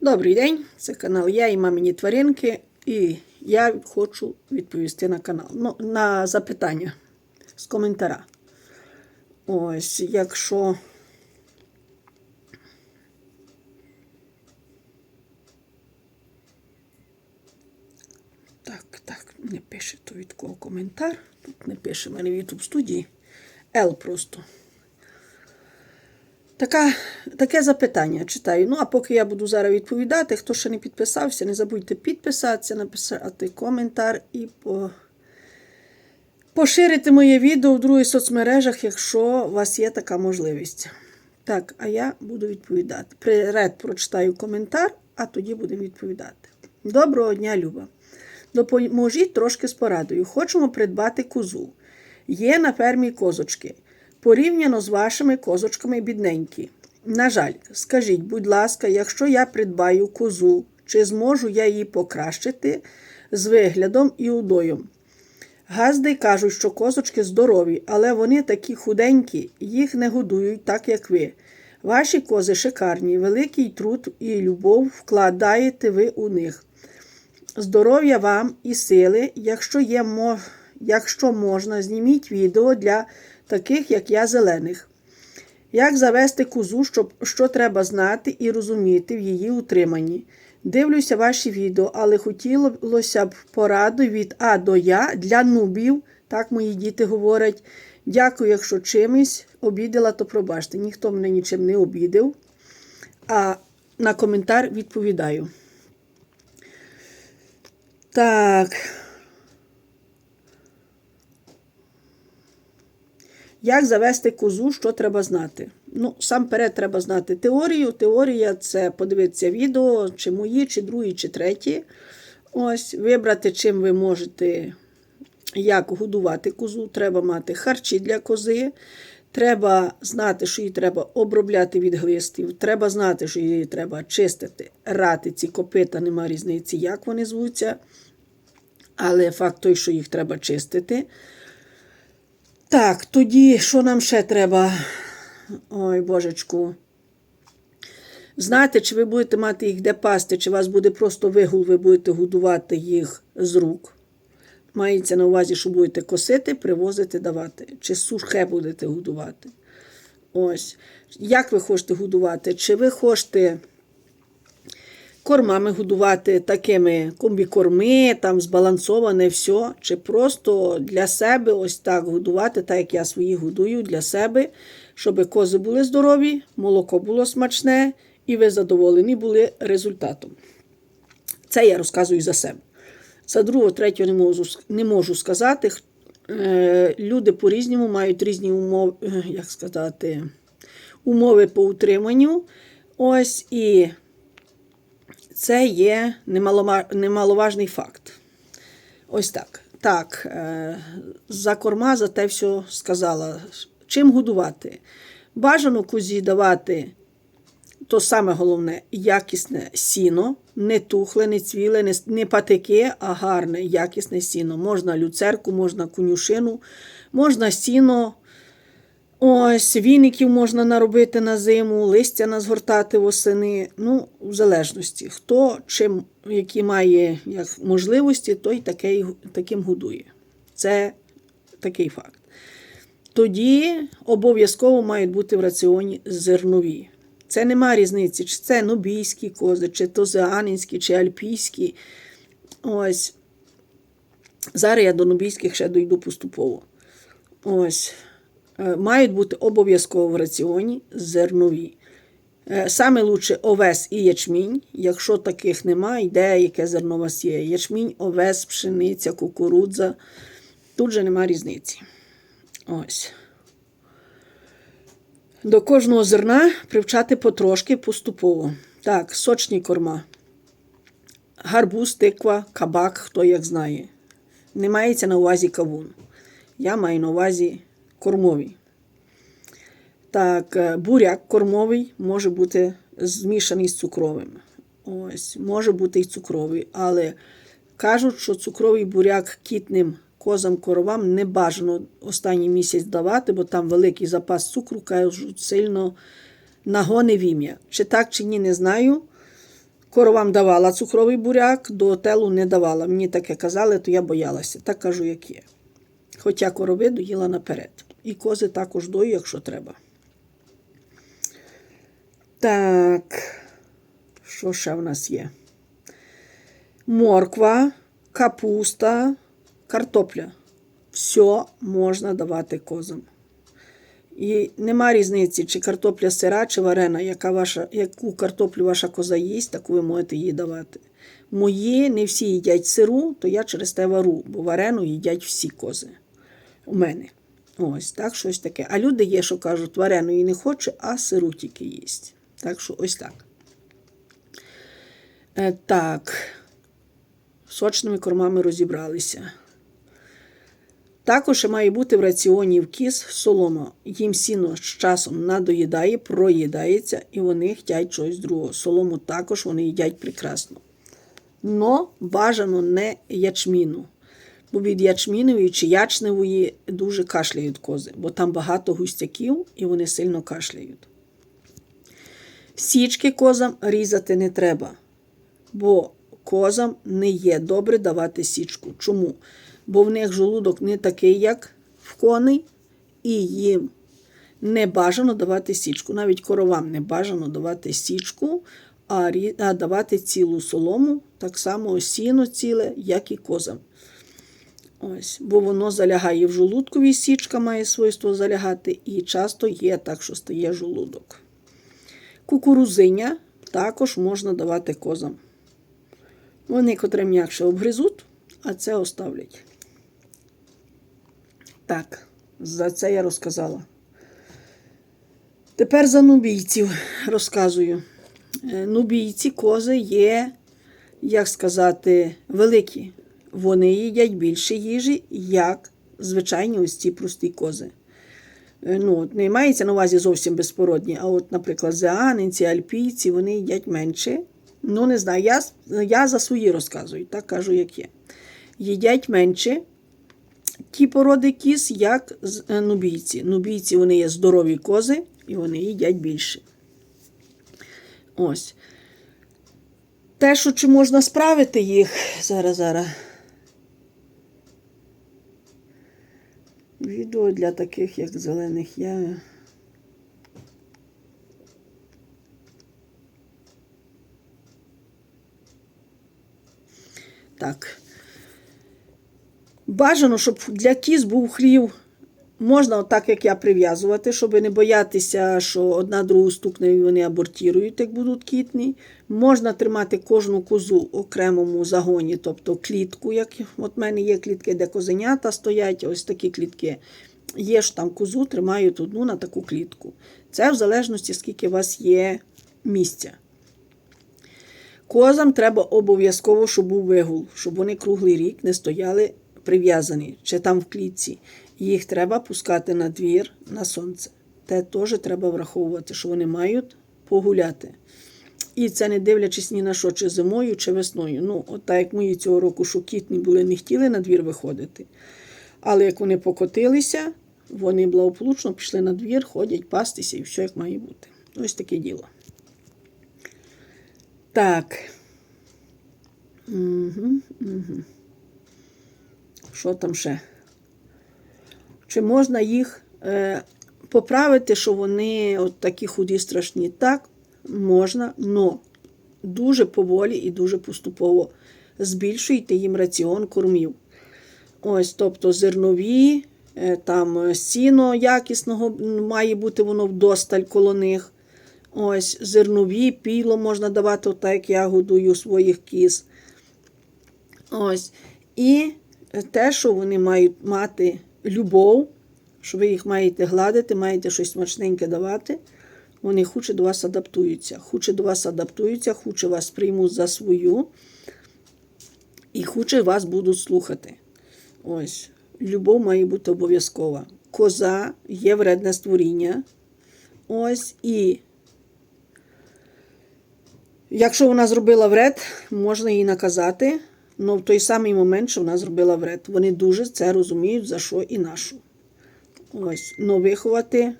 Добрий день, це канал Я і мамині тваринки, і я хочу відповісти на канал. Ну, на запитання з коментара. Ось, якщо. Так, так, не пише то від кого коментар. Тут не пише мене в YouTube студії. Л просто. Така, таке запитання читаю. Ну, а поки я буду зараз відповідати, хто ще не підписався, не забудьте підписатися, написати коментар і по... поширити моє відео в других соцмережах, якщо у вас є така можливість. Так, а я буду відповідати. Приред прочитаю коментар, а тоді будемо відповідати. Доброго дня, Люба. Допоможіть трошки з порадою. Хочемо придбати козу. Є на фермі козочки. Порівняно з вашими козочками бідненькі. На жаль, скажіть, будь ласка, якщо я придбаю козу, чи зможу я її покращити з виглядом і удоєм? Газди кажуть, що козочки здорові, але вони такі худенькі, їх не годують так, як ви. Ваші кози шикарні, великий труд і любов вкладаєте ви у них. Здоров'я вам і сили, якщо є якщо можна, зніміть відео для таких, як я, зелених. Як завести козу, щоб, що треба знати і розуміти в її утриманні. Дивлюся ваші відео, але хотілося б пораду від А до Я для нубів, так мої діти говорять. Дякую, якщо чимось обідала, то пробачте. Ніхто мене нічим не обідав. А на коментар відповідаю. Так. Як завести козу, що треба знати? Ну, сам перед треба знати теорію. Теорія це подивитися відео, чи мої, чи другі, чи треті. Ось, вибрати, чим ви можете, як годувати козу. Треба мати харчі для кози. Треба знати, що її треба обробляти від глистів. Треба знати, що її треба чистити, рати ці копита, нема різниці, як вони звуться. Але факт той, що їх треба чистити. Так, тоді, що нам ще треба? Ой, божечку. Знати, чи ви будете мати їх де пасти, чи у вас буде просто вигул, ви будете годувати їх з рук. Мається на увазі, що будете косити, привозити, давати. Чи сухе будете годувати. Ось. Як ви хочете годувати? Чи ви хочете кормами годувати такими комбікорми, там збалансоване все, чи просто для себе ось так годувати, так як я свої годую для себе, щоб кози були здорові, молоко було смачне, і ви задоволені були результатом. Це я розказую за себе. За другого, третього не можу, не можу сказати. Е, Люди по-різному мають різні умови, як сказати, умови по утриманню. Ось і це є немаловажний факт. Ось так. Так, е, за корма, за те все сказала. Чим годувати? Бажано козі давати, то саме головне, якісне сіно, не тухле, не цвіле, не, патики, а гарне, якісне сіно. Можна люцерку, можна конюшину, можна сіно. Ось, віників можна наробити на зиму, листя назгортати восени. Ну, в залежності. Хто чим, які має як можливості, той такий, таким годує. Це такий факт. Тоді обов'язково мають бути в раціоні зернові. Це нема різниці, чи це нобійські кози, чи тозеанинські, чи альпійські. Ось. Зараз я до нобійських ще дойду поступово. Ось. Мають бути обов'язково в раціоні зернові. Саме лучше овес і ячмінь. Якщо таких немає, йде яке зерно у вас є. Ячмінь, овес, пшениця, кукурудза. Тут же нема різниці. Ось. До кожного зерна привчати потрошки поступово. Так, сочні корма. Гарбуз, тиква, кабак, хто як знає. Не мається на увазі кавун. Я маю на увазі кормовий. Так, буряк кормовий може бути змішаний з цукровим. Ось, Може бути і цукровий, але кажуть, що цукровий буряк кітним козам коровам не бажано останній місяць давати, бо там великий запас цукру, кажуть, сильно нагони вім'я. Чи так, чи ні, не знаю. коровам давала цукровий буряк, до телу не давала. Мені таке казали, то я боялася. Так кажу, як є. Хоча корови доїла наперед. І кози також дою, якщо треба. Так, що ще в нас є? Морква, капуста, картопля. Все можна давати козам. І нема різниці, чи картопля сира, чи варена, яка ваша, яку картоплю ваша коза їсть, таку ви можете їй давати. Мої не всі їдять сиру, то я через те вару, бо варену їдять всі кози. У мене. Ось так, щось таке. А люди є, що кажуть, вареної не хоче, а сиру тільки їсть. Так що ось так. Е, так. Сочними кормами розібралися. Також має бути в раціоні в кіз солома. Їм сіно з часом надоїдає, проїдається, і вони хтять щось другого. Солому також вони їдять прекрасно. Но бажано не ячміну. Бо від ячмінової чи ячневої дуже кашляють кози, бо там багато густяків і вони сильно кашляють. Січки козам різати не треба, бо козам не є добре давати січку. Чому? Бо в них желудок не такий, як в коней, і їм не бажано давати січку. Навіть коровам не бажано давати січку, а давати цілу солому, так само сіно ціле, як і козам. Ось, бо воно залягає в желудкові, січка має свойство залягати, і часто є так, що стає желудок. Кукурузиня також можна давати козам. Вони котре м'якше обгризуть, а це оставлять. Так, за це я розказала. Тепер за нубійців розказую. Е, Нубійці кози є, як сказати, великі. Вони їдять більше їжі, як звичайні ось ці прості кози. Е, Ну, не мається на увазі зовсім безпородні, а от, наприклад, зеанинці, альпійці, вони їдять менше. Ну, не знаю, я, я за свої розказую, так кажу, як є. Їдять менше ті породи кіз, як е, нубійці. Нубійці вони є здорові кози, і вони їдять більше. Ось. Те, що чи можна справити їх, зараз, зараз. Відео для таких, як зелених я. Так. Бажано, щоб для кіз був хлів. Можна, так як я, прив'язувати, щоб не боятися, що одна другу стукне і вони абортірують, як будуть кітні. Можна тримати кожну козу в окремому загоні, тобто клітку. Як от в мене є клітки, де козенята стоять, ось такі клітки. Є ж там козу, тримають одну на таку клітку. Це в залежності, скільки у вас є місця. Козам треба обов'язково, щоб був вигул, щоб вони круглий рік не стояли прив'язані чи там в клітці. Їх треба пускати на двір на сонце. Те теж треба враховувати, що вони мають погуляти. І це не дивлячись ні на що, чи зимою, чи весною. Ну, от так як мої цього року шокітні були, не хотіли на двір виходити. Але як вони покотилися, вони благополучно пішли на двір, ходять пастися і все як має бути. Ось таке діло. Так. Угу, угу. Що там ще? Чи можна їх е, поправити, що вони от такі худі страшні? Так, можна, але дуже поволі і дуже поступово збільшуйте їм раціон кормів. Ось, тобто зернові, е, там е, сіно якісного має бути воно вдосталь коло них. Ось зернові, піло можна давати, так як я годую своїх кіз. Ось. І те, що вони мають мати любов, що ви їх маєте гладити, маєте щось смачненьке давати, вони хуче до вас адаптуються. Хуче до вас адаптуються, хуче вас приймуть за свою і хуче вас будуть слухати. Ось. Любов має бути обов'язкова. Коза є вредне створіння. Ось і Якщо вона зробила вред, можна її наказати, але в той самий момент, що вона зробила вред. Вони дуже це розуміють, за що і нашу. Ось, но виховати,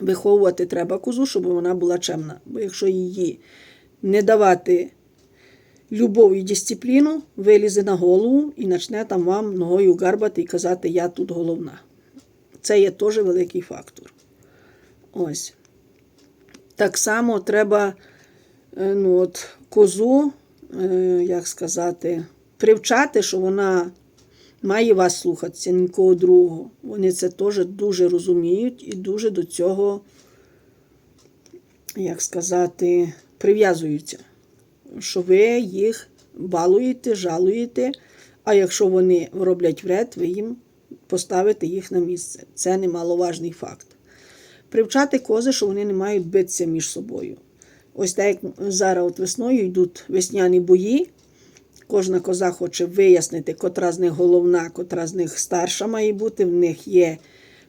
виховувати треба козу, щоб вона була чемна. Бо якщо її не давати любов і дисципліну, вилізе на голову і почне там вам ногою гарбати і казати, я тут головна. Це є теж великий фактор. Ось. Так само треба е, ну, от, козу, як сказати, привчати, що вона має вас слухатися, нікого другого. Вони це теж дуже розуміють і дуже до цього, як сказати, прив'язуються. Що ви їх балуєте, жалуєте, а якщо вони роблять вред, ви їм поставите їх на місце. Це немаловажний факт. Привчати кози, що вони не мають битися між собою. Ось так як зараз от весною йдуть весняні бої. Кожна коза хоче вияснити, котра з них головна, котра з них старша має бути. В них є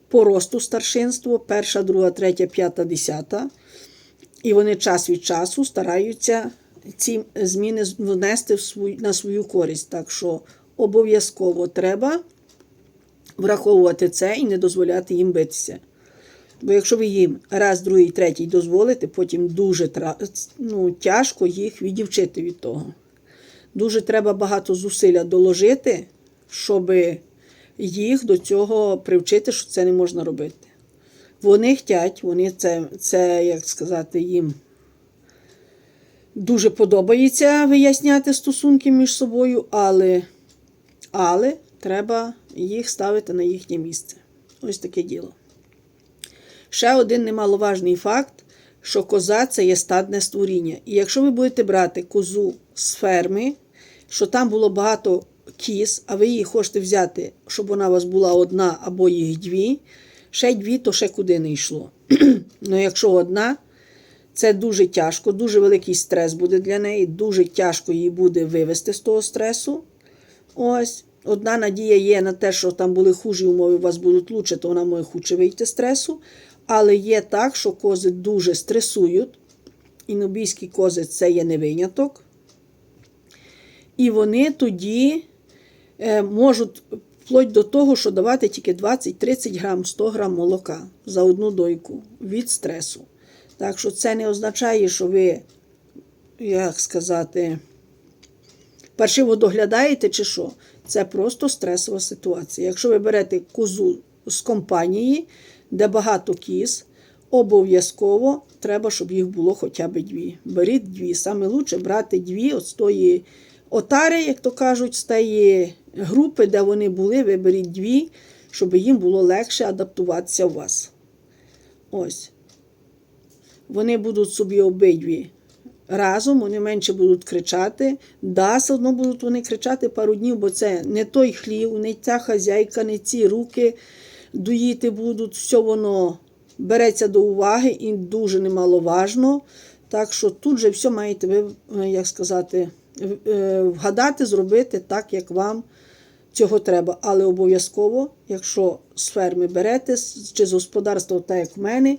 по росту старшинство, перша, друга, третя, п'ята, десята. І вони час від часу стараються ці зміни внести в свою, на свою користь. Так що обов'язково треба враховувати це і не дозволяти їм битися. Бо якщо ви їм раз, другий, третій дозволите, потім дуже ну, тяжко їх відівчити від того. Дуже треба багато зусилля доложити, щоб їх до цього привчити, що це не можна робити. Вони хтять, вони це, це як сказати, їм дуже подобається виясняти стосунки між собою, але, але треба їх ставити на їхнє місце. Ось таке діло. Ще один немаловажний факт, що коза це є стадне створіння. І якщо ви будете брати козу з ферми, що там було багато кіз, а ви її хочете взяти, щоб вона у вас була одна або їх дві, ще дві, то ще куди не йшло. Ну, якщо одна, це дуже тяжко, дуже великий стрес буде для неї, дуже тяжко її буде вивести з того стресу. Ось. Одна надія є на те, що там були хужі умови, у вас будуть лучше, то вона може хуче вийти з стресу. Але є так, що кози дуже стресують. І нобійські кози це є не виняток. І вони тоді е, можуть вплоть до того, що давати тільки 20-30 грам, 100 грам молока за одну дойку від стресу. Так що це не означає, що ви, як сказати, паршиво доглядаєте чи що. Це просто стресова ситуація. Якщо ви берете козу з компанії, де багато кіз, обов'язково треба, щоб їх було хоча б дві. Беріть дві. Саме лучше брати дві от з тої отари, як то кажуть, з тієї групи, де вони були, ви беріть дві, щоб їм було легше адаптуватися у вас. Ось. Вони будуть собі обидві разом, вони менше будуть кричати. Да, все одно будуть вони кричати пару днів, бо це не той хлів, не ця хазяйка, не ці руки доїти будуть. Все воно береться до уваги і дуже немаловажно. Так що тут же все маєте ви, е, як сказати, е, вгадати, зробити так, як вам цього треба. Але обов'язково, якщо з ферми берете, чи з господарства, так як в мене,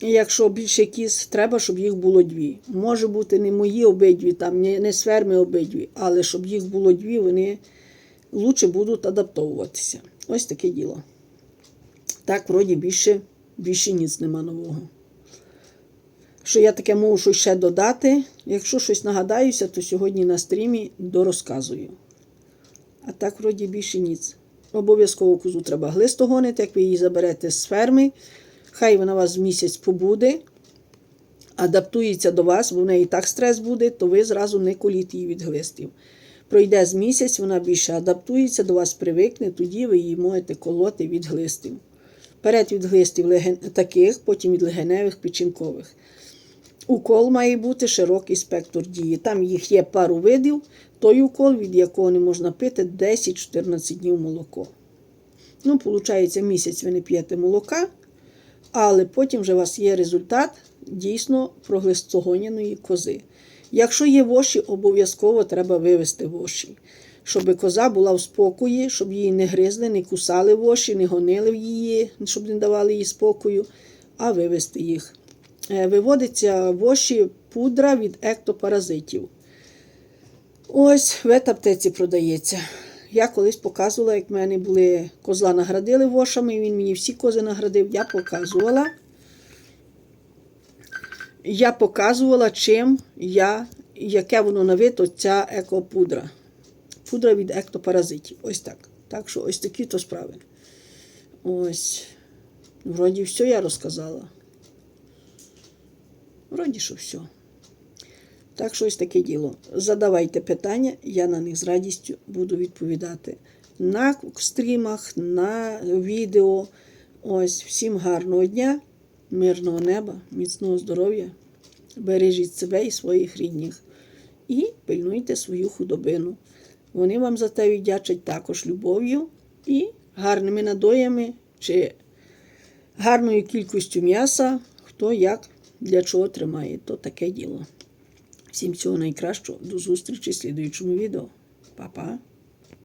якщо більше кіз, треба, щоб їх було дві. Може бути не мої обидві, там, не, не з ферми обидві, але щоб їх було дві, вони лучше будуть адаптовуватися. Ось таке діло. Так, вроді більше, більше ніц нема нового. Що я таке можу ще додати. Якщо щось нагадаюся, то сьогодні на стрімі дорозказую. А так, вроді більше ніц. Обов'язково козу треба глисто гонити, як ви її заберете з ферми. Хай вона вас місяць побуде, адаптується до вас, бо в неї так стрес буде, то ви зразу не коліть її від глистів. Пройде з місяць, вона більше адаптується, до вас привикне, тоді ви її можете колоти від глистів. Перед від глистів леген... таких, потім від легеневих печінкових. Укол має бути широкий спектр дії. Там їх є пару видів, той укол, від якого не можна пити 10-14 днів молоко. Ну, виходить, місяць ви не п'єте молока, але потім вже у вас є результат дійсно проглистогоняної кози. Якщо є воші, обов'язково треба вивести воші, щоб коза була в спокої, щоб її не гризли, не кусали воші, не гонили її, щоб не давали їй спокою, а вивести їх. Е, Виводиться воші пудра від ектопаразитів. Ось в етаптеці продається. Я колись показувала, як в мене були козла наградили вошами, він мені всі кози наградив, я показувала. я показувала, чим я, яке воно на вид, от ця екопудра. Пудра від ектопаразитів. Ось так. Так що ось такі то справи. Ось. Вроді все я розказала. Вроді, що все. Так що ось таке діло. Задавайте питання, я на них з радістю буду відповідати. На стрімах, на відео. Ось всім гарного дня, мирного неба, міцного здоров'я. Бережіть себе і своїх рідних. І пильнуйте свою худобину. Вони вам за те віддячать також любов'ю і гарними надоями чи гарною кількістю м'яса, хто як для чого тримає, то таке діло. Всім всього найкращого. До зустрічі в слідуючому відео. Па-па.